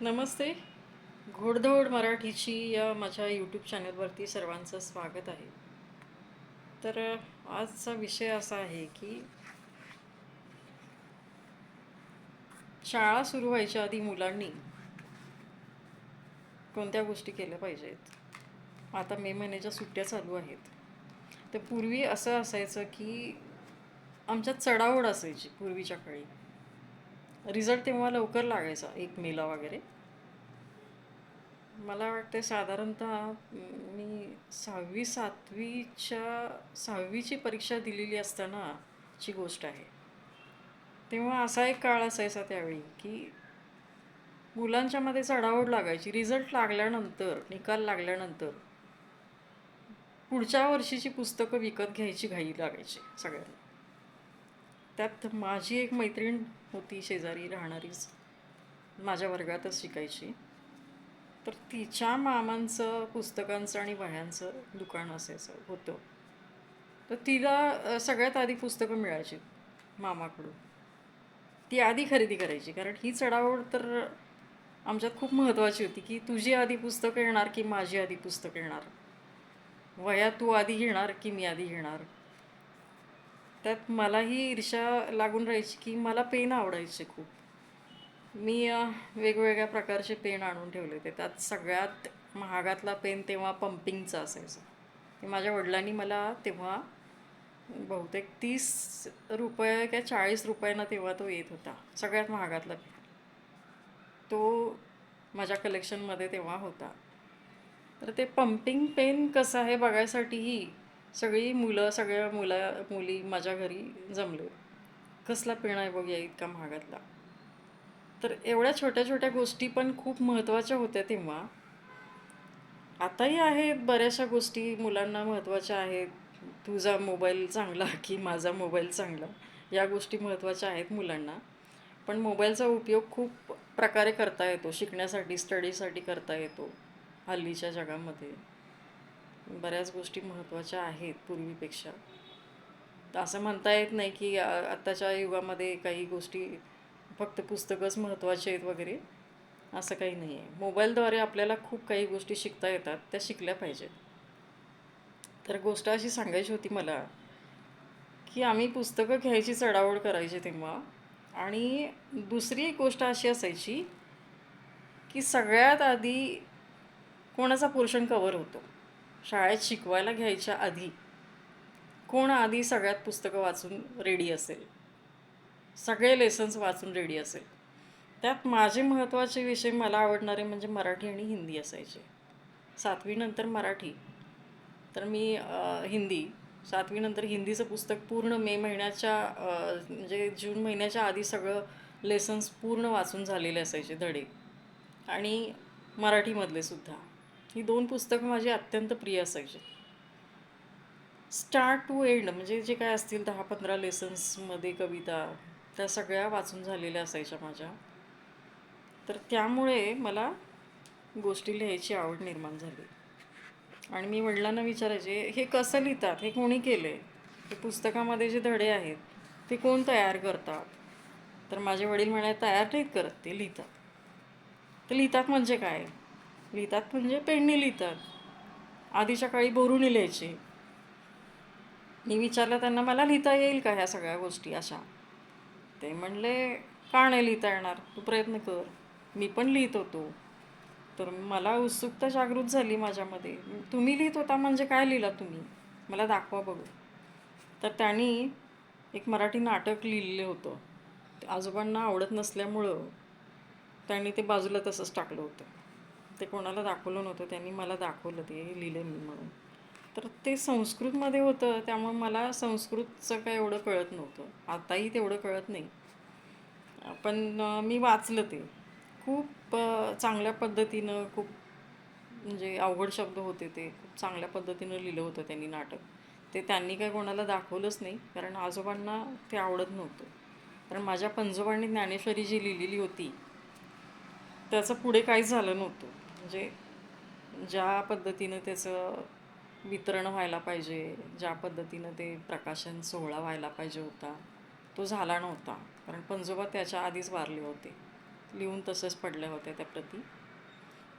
नमस्ते. घोडदौड मराठीची या माझ्या यूट्यूब चॅनलवरती सर्वांचं स्वागत आहे. तर आजचा विषय असा आहे की शाळा सुरू व्हायच्या आधी मुलांनी कोणत्या गोष्टी केल्या पाहिजेत? आता मे महिन्याच्या सुट्ट्या चालू आहेत. तर पूर्वी असं असायचं की आमच्यात चढाओढ असायची पूर्वीच्या काळी. रिझल्ट तेव्हा लवकर लागायचा एक मेला वगैरे. मला वाटते साधारणतः मी सहावी सातवीच्या सहावीची परीक्षा दिलेली असताना ची गोष्ट आहे. तेव्हा असा एक काळ असायचा त्यावेळी की मुलांच्या मध्ये चढाओढ लागायची. रिझल्ट लागल्यानंतर निकाल लागल्यानंतर पुढच्या वर्षीची पुस्तकं विकत घ्यायची घाई लागायची सगळ्यांना. त्यात माझी एक मैत्रीण होती शेजारी राहणारीच माझ्या वर्गातच शिकायची. तर तिच्या मामांचं पुस्तकांचं आणि वह्यांचं दुकान असायचं होतं. तर तिला सगळ्यात आधी पुस्तकं मिळायची मामाकडून. ती आधी खरेदी करायची कारण ही चढावड तर आमच्यात खूप महत्त्वाची होती की तुझी आधी पुस्तकं येणार की माझी आधी पुस्तकं येणार? वह्या तू आधी घेणार की मी आधी घेणार? त्यात मलाही ईर्षा लागून राहायची की मला पेन आवडायचे खूप. मी वेगवेगळ्या प्रकारचे पेन आणून ठेवले होते. त्यात सगळ्यात महागातला पेन तेव्हा पंपिंगचा असायचा. ते माझ्या वडिलांनी मला तेव्हा बहुतेक तीस रुपये काय चाळीस रुपयांना तेव्हा तो येत होता. सगळ्यात महागातला पेन. तो माझ्या कलेक्शनमध्ये तेव्हा होता. तर ते पंपिंग पेन कसं आहे बघायसाठीही सगळी मुलं सगळ्या मुला मुली माझ्या घरी जमले. कसला पिणा आहे बघ या इतका महागातला. तर एवढ्या छोट्या छोट्या गोष्टी पण खूप महत्त्वाच्या होत्या तेव्हा. आताही आहेत बऱ्याचशा गोष्टी मुलांना महत्त्वाच्या आहेत. तुझा मोबाईल चांगला की माझा मोबाईल चांगला या गोष्टी महत्त्वाच्या आहेत मुलांना. पण मोबाईलचा उपयोग खूप प्रकारे करता येतो शिकण्यासाठी स्टडीसाठी करता येतो हल्लीच्या जगामध्ये. बऱ्याच गोष्टी महत्त्वाच्या आहेत पूर्वीपेक्षा. असं म्हणता येत नाही की आत्ताच्या युगामध्ये काही गोष्टी फक्त पुस्तकंच महत्त्वाचे आहेत वगैरे असं काही नाही आहे. मोबाईलद्वारे आपल्याला खूप काही गोष्टी शिकता येतात त्या शिकल्या पाहिजेत. तर गोष्ट अशी सांगायची होती मला की आम्ही पुस्तकं घ्यायची चढावड करायची तेव्हा आणि दुसरी एक गोष्ट अशी असायची की सगळ्यात आधी कोणाचा पोर्शन कवर होतो? शाळेत शिकवायला घ्यायच्या आधी कोण आधी सगळ्यात पुस्तकं वाचून रेडी असेल? सगळे लेसन्स वाचून रेडी असेल. त्यात माझे महत्त्वाचे विषय मला आवडणारे म्हणजे मराठी आणि हिंदी असायचे. सातवीनंतर मराठी. तर मी हिंदी. सातवीनंतर हिंदीचं पुस्तक पूर्ण मे महिन्याच्या म्हणजे जून महिन्याच्या आधी सगळं लेसन्स पूर्ण वाचून झालेले असायचे धडे. आणि मराठीमधले सुद्धा. ही दोन पुस्तकं माझी अत्यंत प्रिय असायची. स्टार्ट टू एंड म्हणजे जे काय असतील दहा पंधरा लेसन्समध्ये कविता त्या सगळ्या वाचून झालेल्या असायच्या माझ्या. तर त्यामुळे मला गोष्टी लिहायची आवड निर्माण झाली. आणि मी वडिलांना विचारायचे हे कसं लिहितात? हे कोणी केलं आहे हे पुस्तकामध्ये जे धडे आहेत ते कोण तयार करतात? तर माझे वडील म्हणाले तयार नाहीत करत ते लिहितात. ते लिहितात म्हणजे काय? लिहितात म्हणजे पेनने लिहितात. आधीच्या काळी बोरूने लिहायचे. मी विचारलं त्यांना मला लिहिता येईल का ह्या सगळ्या गोष्टी अशा? ते म्हणले का नाही लिहिता येणार? तू प्रयत्न कर. मी पण लिहित होतो. तर मला उत्सुकता जागृत झाली माझ्यामध्ये. तुम्ही लिहित होता म्हणजे काय लिहिला तुम्ही? मला दाखवा बघू. तर त्यांनी एक मराठी नाटक लिहिलेलं होतं. ते आजोबांना आवडत नसल्यामुळं त्यांनी ते बाजूला तसंच टाकलं होतं. ते कोणाला दाखवलं नव्हतं त्यांनी मला दाखवलं ते लिहिलं मी म्हणून. तर ते संस्कृतमध्ये होतं त्यामुळे मला संस्कृतचं काय एवढं कळत नव्हतं. आताही तेवढं कळत नाही. पण मी वाचलं ते. खूप चांगल्या पद्धतीनं खूप म्हणजे अवघड शब्द होते ते. खूप चांगल्या पद्धतीनं लिहिलं होतं त्यांनी नाटक. ते त्यांनी काय कोणाला दाखवलंच नाही कारण आजोबांना ते आवडत नव्हतं. कारण माझ्या पंजोबांनी ज्ञानेश्वरी जी लिहिलेली होती. त्याचं पुढे काहीच झालं नव्हतं. म्हणजे ज्या पद्धतीनं त्याचं वितरण व्हायला पाहिजे ज्या पद्धतीनं ते प्रकाशन सोहळा व्हायला पाहिजे होता तो झाला नव्हता. कारण पंजोबा त्याच्या आधीच वारले होते. लिहून तसंच पडल्या होत्या त्या प्रती.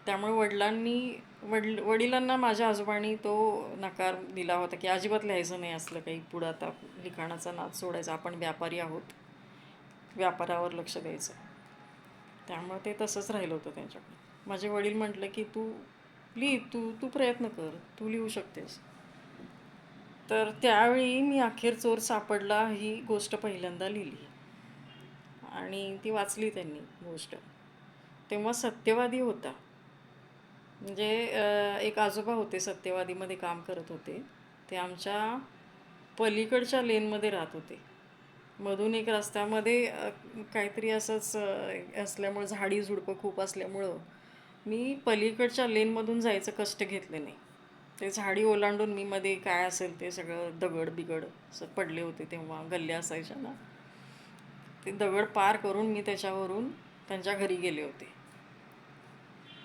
त्यामुळे वडिलांनी वडील वडिलांना माझ्या आजोबांनी तो नकार दिला होता की अजिबात लिहायचं नाही असलं काही. पुढं आता लिखाणाचा नाद सोडायचा. आपण व्यापारी आहोत. व्यापारावर लक्ष द्यायचं. त्यामुळे ते तसंच राहिलं होतं त्यांच्याकडे. माझे वडील म्हटलं की तू लिही तू तू प्रयत्न कर तू लिहू शकतेस. तर त्यावेळी मी अखेर चोर सापडला ही गोष्ट पहिल्यांदा लिहिली. आणि ती वाचली त्यांनी गोष्ट. तेव्हा सत्यवादी होता. म्हणजे एक आजोबा होते सत्यवादीमध्ये काम करत होते. ते आमच्या पलीकडच्या लेनमध्ये राहत होते. मधून एक रस्त्यामध्ये काहीतरी असंच असल्यामुळं झाडी झुडपं खूप असल्यामुळं मी पलीकडच्या लेनमधून जायचं कष्ट घेतले नाही. ते झाडी ओलांडून मी मध्ये काय असेल ते सगळं दगड बिगड असं पडले होते तेव्हा गल्ल्या असायच्या ना. ते दगड पार करून मी त्याच्यावरून त्यांच्या घरी गेले होते.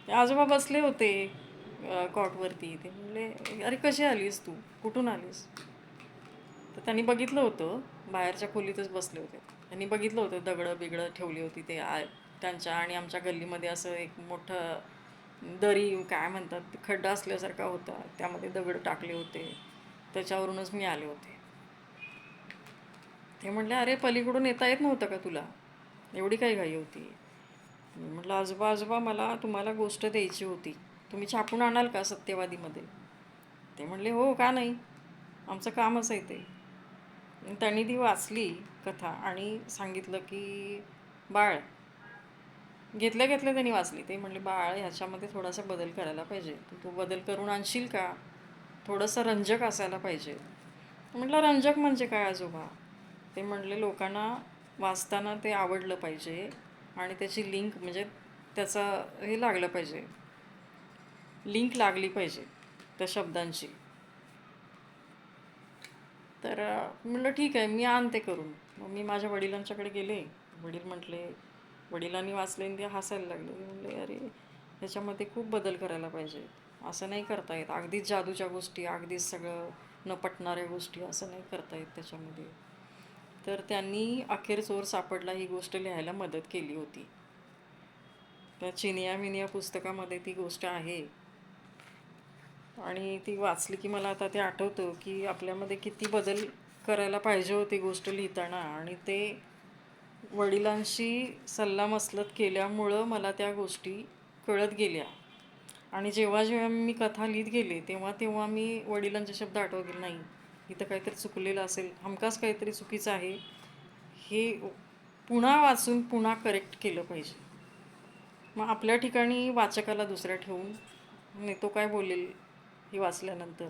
ते आजोबा बसले होते कॉटवरती. ते म्हणले अरे कशी आलीस तू? कुठून आलीस? तर त्यांनी बघितलं होतं बाहेरच्या खोलीतच बसले होते. त्यांनी बघितलं होतं दगडं बिगडं ठेवली होती ते आय त्यांच्या आणि आमच्या गल्लीमध्ये असं एक मोठं दरी काय म्हणतात खड्डा असल्यासारखा होता. त्यामध्ये दगड टाकले होते. त्याच्यावरूनच मी आले होते. ते म्हटले अरे पलीकडून येता येत नव्हतं का तुला? एवढी काही घाई होती? मी म्हटलं आजोबा आजोबा मला तुम्हाला गोष्ट द्यायची होती. तुम्ही छापून आणाल का सत्यवादीमध्ये? ते म्हणले हो का नाही? आमचं कामच आहे ते. त्यांनी ती वाचली कथा आणि सांगितलं की बाळ घेतल्या घेतल्या त्यांनी वाचली. ते म्हणले बाळ ह्याच्यामध्ये थोडासा बदल करायला पाहिजे. तू तू बदल करून आणशील का? थोडंसं रंजक असायला पाहिजे. म्हटलं रंजक म्हणजे काय आजोबा? ते म्हणले लोकांना वाचताना ते आवडलं पाहिजे आणि त्याची लिंक म्हणजे त्याचा हे लागलं पाहिजे. लिंक लागली पाहिजे त्या शब्दांची. तर म्हटलं ठीक आहे मी आणते करून. मग मी माझ्या वडिलांच्याकडे गेले. वडील म्हटले वडिलांनी वाचले ते हसायला लागले. म्हणले अरे ह्याच्यामध्ये खूप बदल करायला पाहिजे. असं नाही करता येत. अगदीच जादूच्या गोष्टी अगदीच सगळं न पटणाऱ्या गोष्टी असं नाही करता येत त्याच्यामध्ये. तर त्यांनी अखेर चोर सापडला ही गोष्ट लिहायला मदत केली होती. त्या चिनिया मिनिया पुस्तकामध्ये ती गोष्ट आहे. आणि ती वाचली की मला आता ते आठवतं की आपल्यामध्ये किती बदल करायला पाहिजे होती गोष्ट लिहिताना. आणि ते वडिलांशी सल्लामसलत केल्यामुळं मला त्या गोष्टी कळत गेल्या. आणि जेव्हा जेव्हा मी कथा लिहित गेले तेव्हा तेव्हा मी वडिलांचे शब्द आठवत गेले नाही इथं काहीतरी चुकलेलं असेल हमखास काहीतरी चुकीचं आहे. हे पुन्हा वाचून पुन्हा करेक्ट केलं पाहिजे. मग आपल्या ठिकाणी वाचकाला दुसऱ्या ठेवून नाही तो काय बोलेल हे वाचल्यानंतर?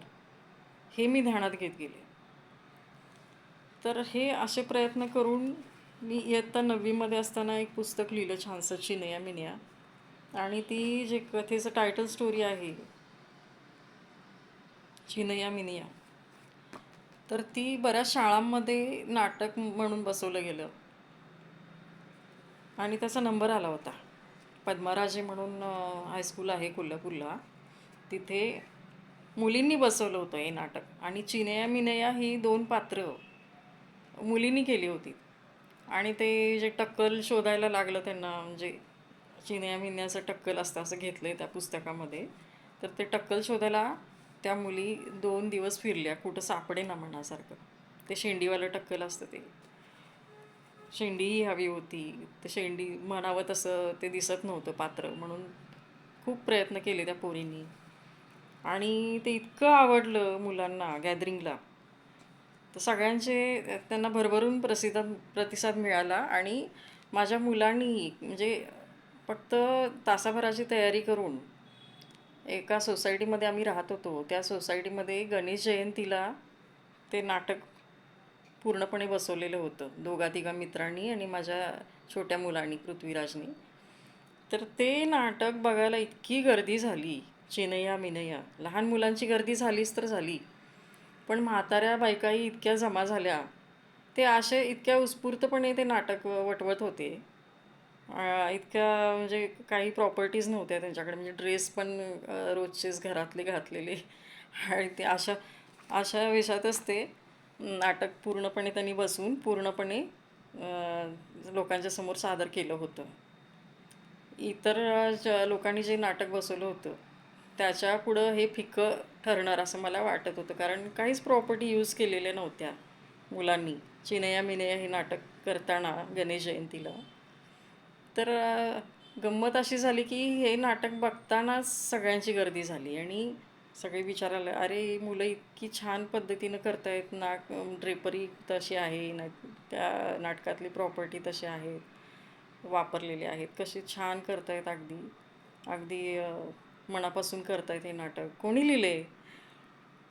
हे मी ध्यानात घेत गेले. तर हे असे प्रयत्न करून मी इयत्ता नववीमध्ये असताना एक पुस्तक लिहिलं छानसं चिनया मिनिया. आणि ती जे कथेचं टायटल स्टोरी आहे चिनया मिनिया. तर ती बऱ्याच शाळांमध्ये नाटक म्हणून बसवलं गेलं. आणि त्याचा नंबर आला होता. पद्मराजे म्हणून हायस्कूल आहे कोल्हापूरला. तिथे मुलींनी बसवलं होतं हे नाटक. आणि चिनया मिनया ही दोन पात्र मुलींनी केली होती. आणि ते जे टक्कल शोधायला लागलं त्यांना म्हणजे चिन्या मिन्याचं टक्कल असतं असं घेतलं आहे त्या पुस्तकामध्ये तर ते टक्कल शोधायला त्या मुली दोन दिवस फिरल्या कुठं सापडे ना म्हणासारखं. ते शेंडीवालं टक्कल असतं ते. शेंडीही हवी होती ते शेंडी म्हणावं तसं ते दिसत नव्हतं पात्र म्हणून खूप प्रयत्न केले त्या पोरींनी. आणि ते इतकं आवडलं मुलांना गॅदरिंगला. तर सगळ्यांचे त्यांना भरभरून प्रसिद्ध प्रतिसाद मिळाला आणि माझ्या मुलांनी म्हणजे फक्त तासाभराची तयारी करून एका सोसायटीमध्ये आम्ही राहत होतो. त्या सोसायटीमध्ये गणेश जयंतीला ते नाटक पूर्णपणे बसवलेलं होतं. दोघा तिघा मित्रांनी आणि माझ्या छोट्या मुलांनी पृथ्वीराजनी. तर ते नाटक बघायला इतकी गर्दी झाली चिनया मिनया लहान मुलांची गर्दी झालीच तर झाली. पण म्हाताऱ्या बायकाही इतक्या जमा झाल्या. ते असे इतक्या उत्स्फूर्तपणे ते नाटक वटवत होते. इतक्या म्हणजे काही प्रॉपर्टीज नव्हत्या त्यांच्याकडे. म्हणजे ड्रेस पण रोजचेच घरातले घातलेले. आणि ते अशा अशा वेशातच ते नाटक पूर्णपणे त्यांनी बसून पूर्णपणे लोकांच्या समोर सादर केलं होतं. इतर ज लोकांनी जे नाटक बसवलं होतं त्याच्या पुढं हे फिकं ठरणार असं मला वाटत होतं. कारण काहीच प्रॉपर्टी यूज केलेल्या नव्हत्या मुलांनी. चिनया मिनया हे नाटक करताना गणेश जयंतीला. तर गंमत अशी झाली की हे नाटक बघतानाच सगळ्यांची गर्दी झाली. आणि सगळे विचारायला अरे मुलं इतकी छान पद्धतीनं करतायत. नाक ड्रेपरी तशी आहे ना त्या नाटकातली प्रॉपर्टी तशी आहेत वापरलेले आहेत. कसे छान करतायत अगदी. अगदी मनापासून करतायत हे नाटक. कोणी लिहिले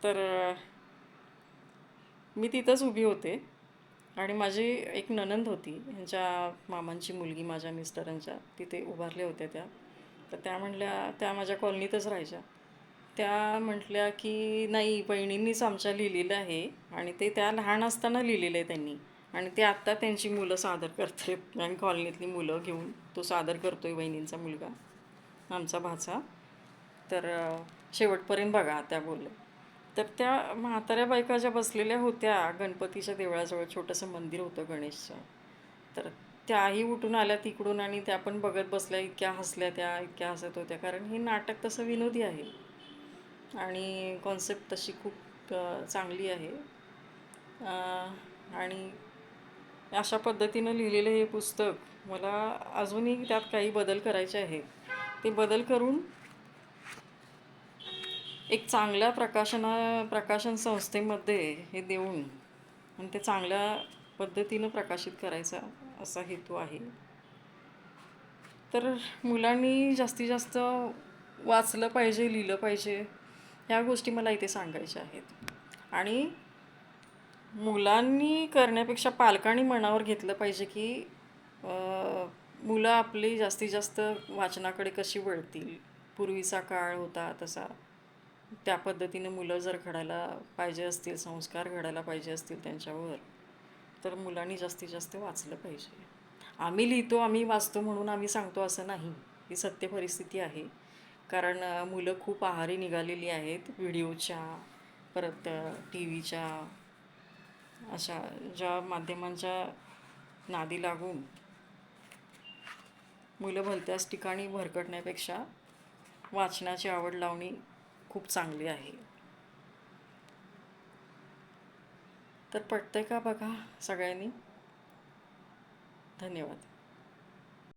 तर मी तिथंच उभी होते. आणि माझी एक ननंद होती ह्यांच्या मामांची मुलगी माझ्या मिस्टरांच्या तिथे उभारल्या होत्या त्या. तर त्या म्हटल्या त्या माझ्या कॉलनीतच राहायच्या. त्या म्हटल्या की नाही बहिणींनीच आमच्या लिहिलेलं आहे. आणि ते त्या लहान असताना लिहिलेलं आहे त्यांनी. आणि ते आत्ता त्यांची मुलं सादर करते आणि कॉलनीतली मुलं घेऊन तो सादर करतो आहे बहिणींचा मुलगा आमचा भाचा. तर शेवटपर्यंत बघा त्या बोलल्या तर त्या म्हाताऱ्या बायका ज्या बसलेल्या होत्या गणपतीच्या देवळाजवळ छोटंसं मंदिर होतं गणेशचं. तर त्याही उठून आल्या तिकडून आणि त्या पण बघत बसल्या इतक्या हसल्या त्या इतक्या हसत होत्या. कारण हे नाटक तसं विनोदी आहे. आणि कॉन्सेप्ट तशी खूप चांगली आहे. आणि अशा पद्धतीनं लिहिलेलं हे पुस्तक मला अजूनही त्यात काही बदल करायचे आहेत. ते बदल करून एक चांगल्या प्रकाशना प्रकाशन संस्थेमध्ये हे देऊन आणि ते चांगल्या पद्धतीनं प्रकाशित करायचा असा हेतू आहे. तर मुलांनी जास्तीत जास्त वाचलं पाहिजे लिहिलं पाहिजे ह्या गोष्टी मला इथे सांगायच्या आहेत. आणि मुलांनी करण्यापेक्षा पालकांनी मनावर घेतलं पाहिजे की मुलं आपली जास्तीत जास्त वाचनाकडे कशी वळतील? पूर्वीचा काळ होता तसा. त्या पद्धतीने मुलं जर घडायला पाहिजे असतील संस्कार घडायला पाहिजे असतील त्यांच्यावर तर मुलांनी जास्तीत जास्त वाचलं पाहिजे. आम्ही लिहितो आम्ही वाचतो म्हणून आम्ही सांगतो असं नाही. ही सत्य परिस्थिती आहे. कारण मुलं खूप आहारी निघालेली आहेत. व्हिडिओच्या परत टी व्हीच्या अशा ज्या माध्यमांच्या नादी लागून मुलं भलत्याच ठिकाणी भरकटण्यापेक्षा वाचनाची आवड लावणी खूप चांगली आहे. तर पटतंय का बघा सगळ्यांनी? धन्यवाद.